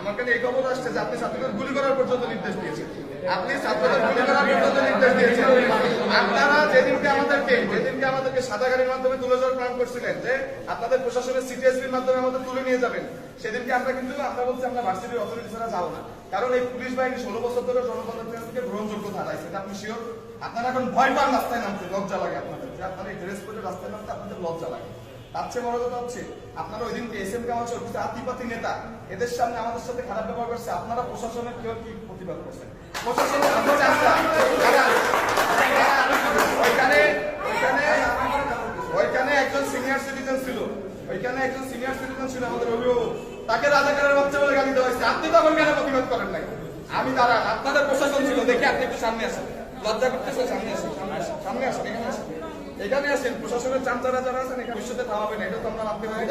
আমার কাছে এই খবর আসছে যে আপনি ছাত্রদের গুলি করার পর্যন্ত নির্দেশ দিয়েছেন। আপনি ছাত্রদের গুলি করার পর্যন্ত নির্দেশ দিয়েছেন। আপনারা যেদিনকে আমাদেরকে যেদিনকে আমাদেরকে সাদা গাড়ির মাধ্যমে তুলে যাওয়ার প্ল্যান করছিলেন যে আপনাদের প্রশাসনের সিটিএসপির মাধ্যমে আমাদের তুলে নিয়ে যাবেন, সেদিনকে আমরা কিন্তু আমরা বলছি আমরা ভার্সিটির অথরিটি ছাড়া যাব না। কারণ এই পুলিশ বাহিনী ষোলো বছর ধরে জনগণের থেকে গ্রহণযোগ্য ধারাইছে এটা আপনি শিওর আপনারা এখন ভয় পান রাস্তায় নামতে, লজ্জা লাগে আপনাদের। যে আপনারা এই ড্রেস পরে রাস্তায় নামতে আপনাদের লজ্জা লাগে। তার চেয়ে বড় কথা হচ্ছে, আপনারা ওই দিনকে এস এম কামাল কিছু আতিপাতি নেতা। এদের সামনে আমাদের সাথে খারাপ ব্যবহার করছে, আপনারা প্রশাসনের কেউ কি প্রতিবাদ করছেন? ওইখানে ওইখানে একজন সিনিয়র সিটিজেন ছিল। ওইখানে একজন সিনিয়র সিটিজেন ছিল আমাদের অভিভাবক। তাকে রাজাকারের বাচ্চা বলে গালি দেওয়া হয়েছে। আপনি কেন প্রতিবাদ করেন নাই? আমি দাঁড়ান, আপনাদের প্রশাসন ছিল, দেখি আপনি একটু সামনে আসেন। লজ্জা করতেছে সামনে আসেন সামনে আসেন, এখানে আসেন। এখানে আসেন প্রশাসনের চামচারা যারা আছেন এখানে হবে না। এটা তো আমরা আপনি পারি